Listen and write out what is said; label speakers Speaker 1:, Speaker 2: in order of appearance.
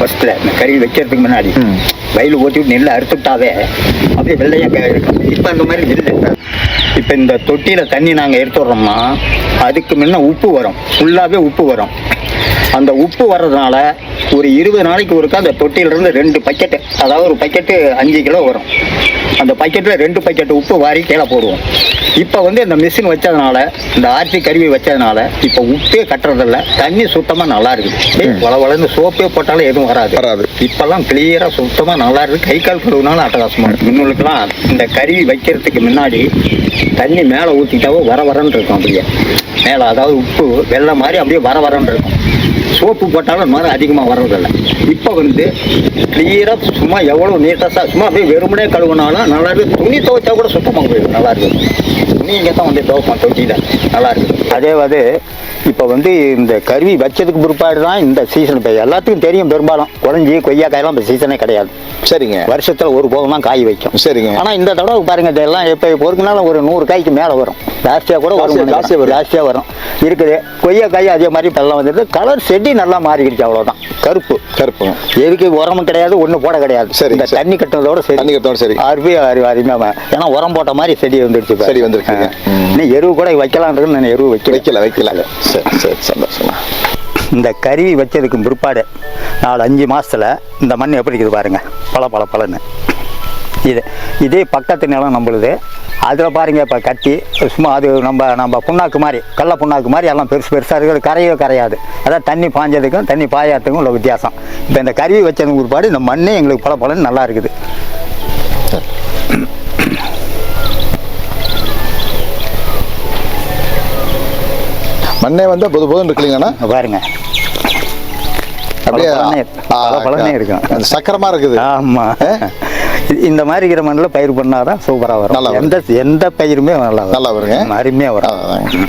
Speaker 1: ஃபர்ஸ்ட்ல கறி வைக்கிறதுக்கு முன்னாடி. வயல் ஓட்டி விட்டு நெல்லை அறுத்துட்டாவே அப்படியே வெள்ளையா க- இருக்கும் இப்போ அந்த மாதிரி இல்லை. இப்போ இந்த தொட்டியில தண்ணி நாங்கள் எடுத்துடுறோம்னா அதுக்கு முன்ன உப்பு வரும். ஃபுல்லாகவே உப்பு வரும். அந்த உப்பு வர்றதுனால ஒரு இருபது நாளைக்கு ஒருக்கா அந்த தொட்டியிலிருந்து ரெண்டு பக்கெட்டு அதாவது ஒரு பக்கெட்டு அஞ்சு கிலோ வரும். அந்த பக்கெட்டில் ரெண்டு பக்கெட்டு உப்பு வாரி கீழே போடுவோம். இப்போ வந்து இந்த மிஷின் வச்சதுனால இந்த ஆர்சி கருவி வச்சதுனால இப்போ உப்பே கட்டுறதில்ல தண்ணி சுத்தமாக நல்லா இருக்குது. வள வளர்ந்து சோப்பே போட்டாலும் எதுவும் வராது.
Speaker 2: வராது.
Speaker 1: இப்பெல்லாம் கிளியராக சுத்தமாக நல்லா இருக்கு. கை கால் கழுவுனாலும் அட்டகாசமாக இருக்கு. முன்னுக்கெல்லாம் இந்த கருவி வைக்கிறதுக்கு முன்னாடி தண்ணி மேலே ஊற்றிட்டாவோ வர வரன்னு இருக்கும் அப்படியே. மேலே அதாவது உப்பு வெள்ளம் மாதிரி அப்படியே வர வரன்னு இருக்கும். சோப்பு போட்டாலும் மரம் அதிகமாக வர்றதில்ல. இப்போ வந்து கிளியராக சும்மா எவ்வளோ நீட்டஸாக சும்மா அப்படியே வெறுமனே கழுவுனாலும் நல்லா இருக்கு. துணி துவைச்சா கூட சுத்தமாக போயிடும். நல்லா இருக்கு. துணி இங்கே தான் வந்து துவைப்போம் தொட்டியில். நல்லா இருக்குது அதே வந்து இப்போ வந்து இந்த கருவி வச்சதுக்கு பிற்பாடு தான் இந்த சீசன் இப்போ எல்லாத்துக்கும் தெரியும் பெரும்பாலும். குழஞ்சி கொய்யாக்காயெல்லாம் இப்போ சீசனே கிடையாது.
Speaker 2: சரிங்க.
Speaker 1: வருஷத்துல ஒரு போகம் தான் காய் வைக்கும்.
Speaker 2: சரிங்க.
Speaker 1: ஆனா இந்த தடவை பாருங்க இதெல்லாம் இப்போ பொறுக்குனாலும் ஒரு நூறு காய்க்கு மேல வரும். ஜாஸ்தியா கூட வரும்.
Speaker 2: ஜாஸ்தியா வரும்.
Speaker 1: இருக்குது. கொய்யா காய் அதே மாதிரி இப்ப எல்லாம் வந்துட்டு கலர் செடி நல்லா மாறிக்கிடுச்சு அவ்வளவுதான். கருப்பு.
Speaker 2: கருப்புங்க
Speaker 1: எதுக்கு உரமும் கிடையாது ஒண்ணு போட கிடையாது.
Speaker 2: சரி,
Speaker 1: இந்த
Speaker 2: சரி.
Speaker 1: தண்ணி கட்டுறதோட சரி.
Speaker 2: தண்ணி கட்டுறதோட சரி.
Speaker 1: அருவி அருவி அருமையா ஏன்னா உரம் போட்ட மாதிரி செடி வந்துடுச்சு
Speaker 2: வந்துருக்குங்க.
Speaker 1: ஆ. இன்னும் எருவு கூட வைக்கலான்றது நான் எருவு வைக்கல.
Speaker 2: வைக்கல வைக்கல. சரி சரி சந்தோஷமா.
Speaker 1: இந்த கருவி வச்சதுக்கு பிற்பாடு நாலு அஞ்சு மாதத்தில் இந்த மண் எப்படி இருக்குது பாருங்க. பல பல பலன்னு இது இதே பக்கத்து நிலம் நம்மளுது. அதில் பாருங்கள் இப்போ கட்டி சும்மா அது நம்ம நம்ம புண்ணாக்கு மாதிரி கடல புண்ணாக்கு மாதிரி எல்லாம் பெருசு பெருசாக இருக்கிறது கரையோ கரையாது. அதான் தண்ணி பாஞ்சதுக்கும் தண்ணி பாயாததுக்கும் உள்ள வித்தியாசம். இப்போ இந்த கருவி வச்சதுக்கு பிற்பாடு இந்த மண்ணே எங்களுக்கு பல பலன்னு நல்லா இருக்குது.
Speaker 2: மண்ணே வந்து பொது பொதுன்னு இருக்குல்லீங்கண்ணா?
Speaker 1: பாருங்க.
Speaker 2: அப்படியே
Speaker 1: பளபளன்னே இருக்கும்.
Speaker 2: சக்கரமா இருக்குது.
Speaker 1: ஆமா. இந்த மாதிரி இருக்கிற மண்ணில் பயிர் பண்ணாதான் சூப்பரா
Speaker 2: நல்லா
Speaker 1: வரும். எந்த எந்த பயிருமே நல்லா
Speaker 2: நல்லா வருங்க.
Speaker 1: அருமையா வரும்.